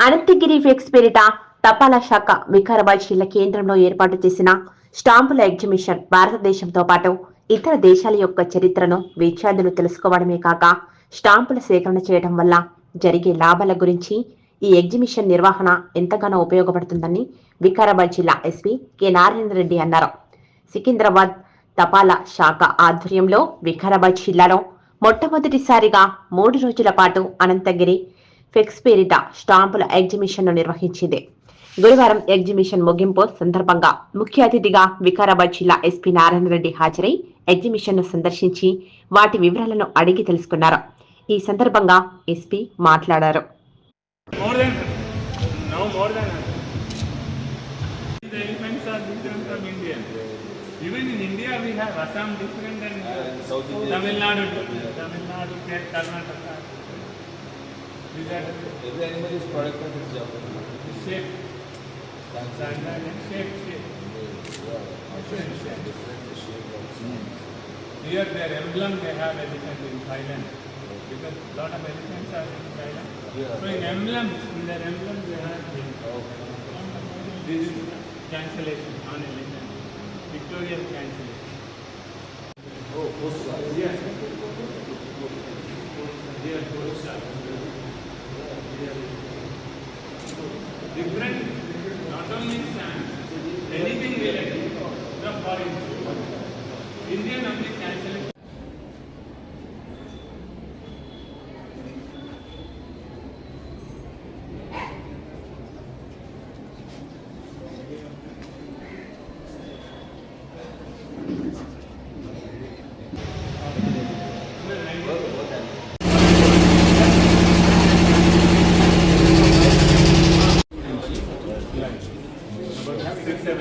Anantagiri fix పేరిట తపాలా శాఖ వికారాబాద్ జిల్లా కేంద్రంలో ఏర్పాటు చేసిన స్టాంపుల ఎగ్జిబిషన్ భారతదేశంతో పాటు ఇతర దేశాల యొక్క చరిత్రను విద్యార్థులు తెలుసుకోవడమే కాక స్టాంపుల సేకరణ చేయడం వల్ల జరిగే లాభాల గురించి ఈ ఎగ్జిబిషన్ నిర్వహణ ఎంతగానో ఉపయోగపడుతుందని వికారాబాద్ జిల్లా ఎస్పీ కె నారాయణ రెడ్డి అన్నారు. సికింద్రాబాద్ తపాలా శాఖ ఆధ్వర్యంలో వికారాబాద్ జిల్లాలో మొట్టమొదటిసారిగా మూడు రోజుల పాటు అనంతగిరి ఫెక్స్పేరిట స్టాంపుల ఎగ్జిబిషన్ నిర్వహించింది. గురువారం ఎగ్జిబిషన్ ముగింపు సందర్భంగా ముఖ్య అతిథిగా వికారాబాద్ జిల్లా ఎస్పీ నారాయణరెడ్డి హాజరై ఎగ్జిబిషన్ను సందర్శించి వాటి వివరాలను అడిగి తెలుసుకున్నారు. ఈ సందర్భంగా ఎస్పీ మాట్లాడారు. These are Every animal is product of its job. shape, standard and shape, shape. Different shape. Different shape of also. Here their emblem they have elephant in Thailand. Because a lot of elephants are in Thailand. Yeah. So in emblems, in their emblem they have the This is cancellation on legend. Victorian cancellation. Oh, postcard. Yes. Here, postcard. Different, not only stamps, anything related to the foreign. Indian only cancellation.